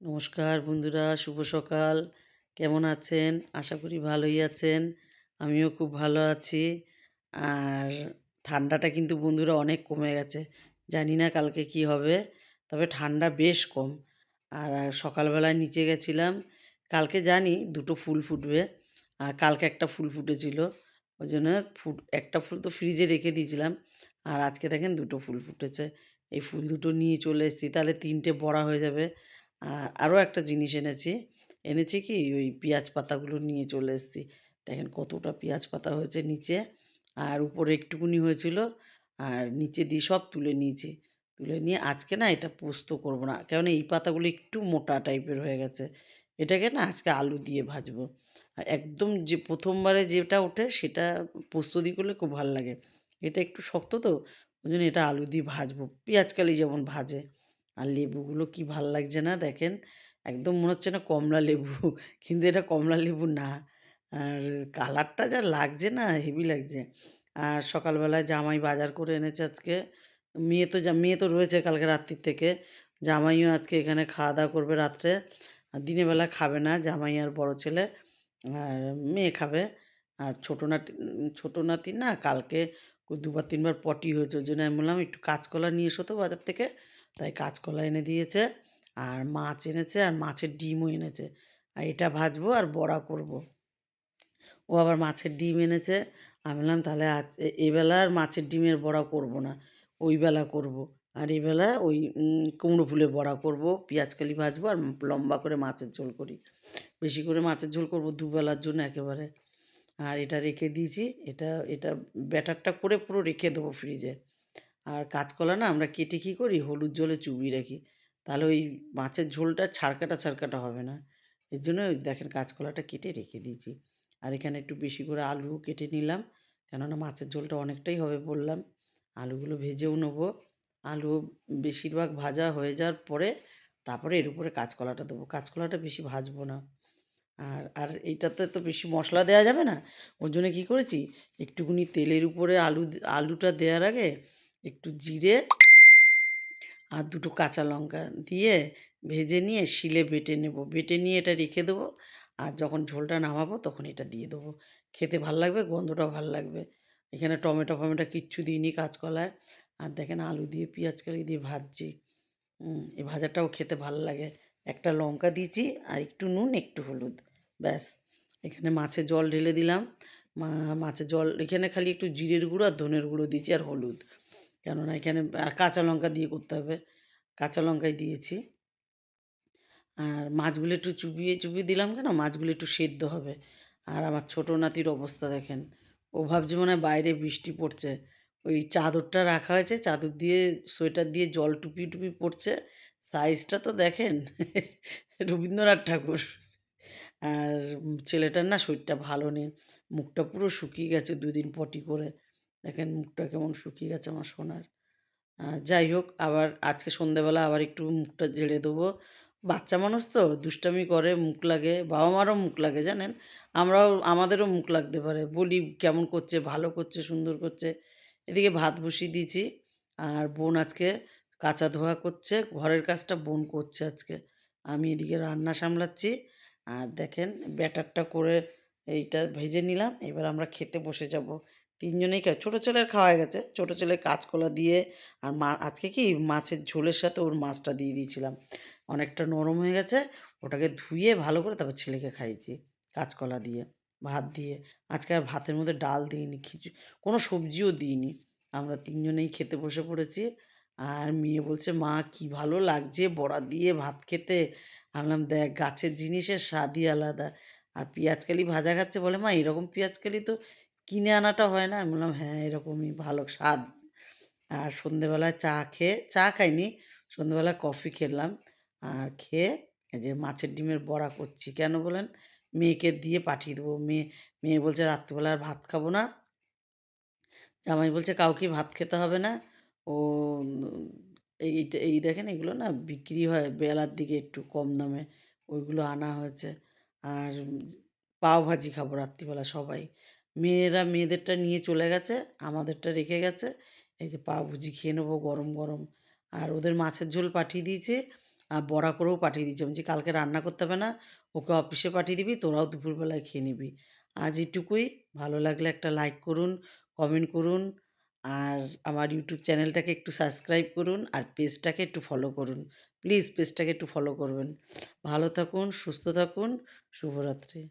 নমস্কার বন্ধুরা, শুভ সকাল। কেমন আছেন? আশা করি ভালোই আছেন। আমিও খুব ভালো আছি। আর ঠান্ডাটা কিন্তু বন্ধুরা অনেক কমে গেছে। জানি না কালকে কি হবে, তবে ঠান্ডা বেশ কম। আর সকালবেলায় নিচে গেছিলাম। কালকে জানি দুটো ফুল ফুটবে, আর কালকে একটা ফুল ফুটেছিল। ওই জন্য ফুট, একটা ফুল তো ফ্রিজে রেখে দিয়েছিলাম। আর আজকে দেখেন দুটো ফুল ফুটেছে। এই ফুল দুটো নিয়ে চলে এসেছি। তাহলে তিনটে বড়া হয়ে যাবে। আর আরও একটা জিনিস এনেছি। এনেছি কি ওই পেঁয়াজ পাতাগুলো নিয়ে চলে এসেছি। দেখেন কতটা পেঁয়াজ পাতা হয়েছে নিচে আর উপরে একটুকুনি হয়েছিল আর নিচে দিয়ে সব তুলে নিয়েছি। তুলে নিয়ে আজকে না এটা পোস্ত করব না। কেননা এই পাতাগুলো একটু মোটা টাইপের হয়ে গেছে। এটাকে না আজকে আলু দিয়ে ভাজবো। একদম যে প্রথমবারে যেটা ওঠে সেটা পোস্ত দিয়ে করলে খুব ভালো লাগে। এটা একটু শক্ত তো, ওই জন্য এটা আলু দিয়ে ভাজবো। পেঁয়াজকালি যেমন ভাজে। আর লেবুগুলো কি ভালো লাগছে না দেখেন? একদম মনে হচ্ছে না কমলা লেবু, কিন্তু এটা কমলা লেবু না। আর কালারটা যা লাগছে না, হেভি লাগছে। আর সকালবেলায় জামাই বাজার করে এনেছে আজকে। মেয়ে তো মেয়ে তো রয়েছে কালকে রাত্রির থেকে। জামাইও আজকে এখানে খাওয়া দাওয়া করবে রাত্রে। আর দিনের বেলা খাবে না, জামাই আর বড় ছেলে। আর মেয়ে খাবে। আর ছোটো নাতি ছোটো নাতি না কালকে দুবার তিনবার পটি হয়েছে। ওই জন্য আমি বললাম, একটু কাঁচকলা নিয়ে এসো তো বাজার থেকে। তাই কাঁচকলা এনে দিয়েছে, আর মাছ এনেছে, আর মাছের ডিমও এনেছে। আর এটা ভাজবো আর বড়া করব। ও আবার মাছের ডিম এনেছে। আমি বললাম, তাহলে আজ এবেলা আর মাছের ডিমের বড়া করব না, ওই বেলা করব। আর এবেলা ওই কুমড়ো ফুলের বড়া করব পেঁয়াজকালি ভাজবো আর লম্বা করে মাছের ঝোল করি। বেশি করে মাছের ঝোল করব দুবেলার জন্য একেবারে। আর এটা রেখে দিয়েছি, এটা এটা ব্যাটারটা করে পুরো রেখে দেবো ফ্রিজে আর কাঁচকলা না আমরা কেটে কী করি? হলুদ জলে চুবিয়ে রাখি। তাহলে ওই মাছের ঝোলটা ছাড়কাটা ছাড়কাটা হবে না। এর জন্য দেখেন কাঁচকলাটা কেটে রেখে দিয়েছি। আর এখানে একটু বেশি করে আলু কেটে নিলাম। কেননা মাছের ঝোলটা অনেকটাই হবে বললাম। আলুগুলো ভেজেও নেব। আলু বেশিরভাগ ভাজা হয়ে যাওয়ার পরে তারপরে এর উপরে কাঁচকলাটা দেবো। কাঁচকলাটা বেশি ভাজবো না। আর আর এইটাতে তো বেশি মশলা দেওয়া যাবে না? ওর জন্য কী করেছি? একটুখানি তেলের উপরে আলু আলুটা দেওয়ার আগে একটু জিরে আর দুটো কাঁচা লঙ্কা দিয়ে ভেজে নিয়ে শিলে বেটে নেব। বেটে নিয়ে এটা রেখে দেবো আর যখন ঝোলটা নামাবো তখন এটা দিয়ে দেবো। খেতে ভালো লাগবে গন্ধটাও ভালো লাগবে। এখানে টমেটো ফমেটো কিচ্ছু দিইনি কাঁচকলায়। আর দেখেন আলু দিয়ে, পেঁয়াজ কালি দিয়ে ভাজছি। এই ভাজাটাও খেতে ভালো লাগে। একটা লঙ্কা দিয়েছি আর একটু নুন, একটু হলুদ, ব্যাস। এখানে মাছের জল ঢেলে দিলাম। মাছের জল, এখানে খালি একটু জিরের গুঁড়ো আর ধনের গুঁড়ো দিয়েছি আর হলুদ। কেননা এখানে আর কাঁচা লঙ্কা দিয়ে করতে হবে। কাঁচা লঙ্কাই দিয়েছি। আর মাছগুলো একটু চুবিয়ে চুবিয়ে দিলাম কেন? মাছগুলো একটু সেদ্ধ হবে। আর আমার ছোটো নাতির অবস্থা দেখেন। ও ভাবছে মনে হয় বাইরে বৃষ্টি পড়ছে। ওই চাদরটা রাখা হয়েছে, চাদর দিয়ে সোয়েটার দিয়ে জল টুপি টুপি পড়ছে। সাইজটা তো দেখেন, রবীন্দ্রনাথ ঠাকুর। আর ছেলেটার না শরীরটা ভালো নেই। মুখটা পুরো শুকিয়ে গেছে দুদিন পটি করে। দেখেন মুখটা কেমন শুকিয়ে গেছে আমার সোনার। যাই হোক, আবার আজকে সন্ধেবেলা আবার একটু মুখটা ঝেড়ে দেবো। বাচ্চা মানুষ তো, দুষ্টামি করে, মুখ লাগে বাবা মারও মুখ লাগে, জানেন? আমরাও, আমাদেরও মুখ লাগতে পারে। বলি কেমন করছে, ভালো করছে, সুন্দর করছে। এদিকে ভাত বসিয়ে দিয়েছি। আর বোন আজকে কাঁচা ধোয়া করছে, ঘরের কাজটা বোন করছে আজকে। আমি এদিকে রান্না সামলাচ্ছি। আর দেখেন, ব্যাটারটা করে এইটা ভেজে নিলাম। এবার আমরা খেতে বসে যাব। তিনজনেই খাই ছোটো ছেলের খাওয়া গেছে। ছোটো ছেলে কাঁচকলা দিয়ে আর মা, আজকে কি মাছের ঝোলের সাথে ওর মাছটা দিয়ে দিয়েছিলাম। অনেকটা নরম হয়ে গেছে, ওটাকে ধুয়ে ভালো করে তারপর ছেলেকে খাইয়েছি কাঁচকলা দিয়ে, ভাত দিয়ে। আজকে আর ভাতের মধ্যে ডাল দিইনি কিছু কোনো সবজিও দিইনি। আমরা তিনজনেই খেতে বসে পড়েছি আর মেয়ে বলছে, মা, কি ভালো লাগছে বড়া দিয়ে ভাত খেতে। আমি বললাম, দেখ, গাছের জিনিসের স্বাদই আলাদা। আর পেঁয়াজকালি ভাজা খাচ্ছে বলে, মা, এরকম পেঁয়াজকালি তো কিনে আনাটা হয় না। আমি বললাম হ্যাঁ এরকমই ভালো স্বাদ। আর সন্ধেবেলায় চা খেয়ে, চা খাইনি সন্ধেবেলায় কফি খেলাম। আর খেয়ে যে মাছের ডিমের বড়া করছি, কেন বলেন? মেয়েকে দিয়ে পাঠিয়ে দেবো। মেয়ে মেয়ে বলছে, রাত্রিবেলা আর ভাত খাব না। জামাই বলছে, কাউকে ভাত খেতে হবে না। ও এইটা, এই দেখেন এগুলো না বিক্রি হয় বেলার দিকে একটু কম দামে, ওইগুলো আনা হয়েছে। আর পাও ভাজি খাব রাত্রিবেলা সবাই। মেয়েরা মেয়েদেরটা নিয়ে চলে গেছে, আমাদেরটা রেখে গেছে। এই যে পা ভাজি খেয়ে নেব গরম গরম। আর ওদের মাছের ঝোল পাঠিয়ে দিয়েছে, আর বড়া করেও পাঠিয়ে দিয়েছি। যে কালকে রান্না করতে হবে না, ওকে অফিসে পাঠিয়ে দিবি, তোরাও দুপুরবেলায় খেয়ে নিবি। আজ এটুকুই। ভালো লাগলে একটা লাইক করুন, কমেন্ট করুন, আর আমার ইউটিউব চ্যানেলটাকে একটু সাবস্ক্রাইব করুন, আর পেজটাকে একটু ফলো করুন। প্লিজ পেজটাকে একটু ফলো করবেন। ভালো থাকুন, সুস্থ থাকুন, শুভরাত্রি।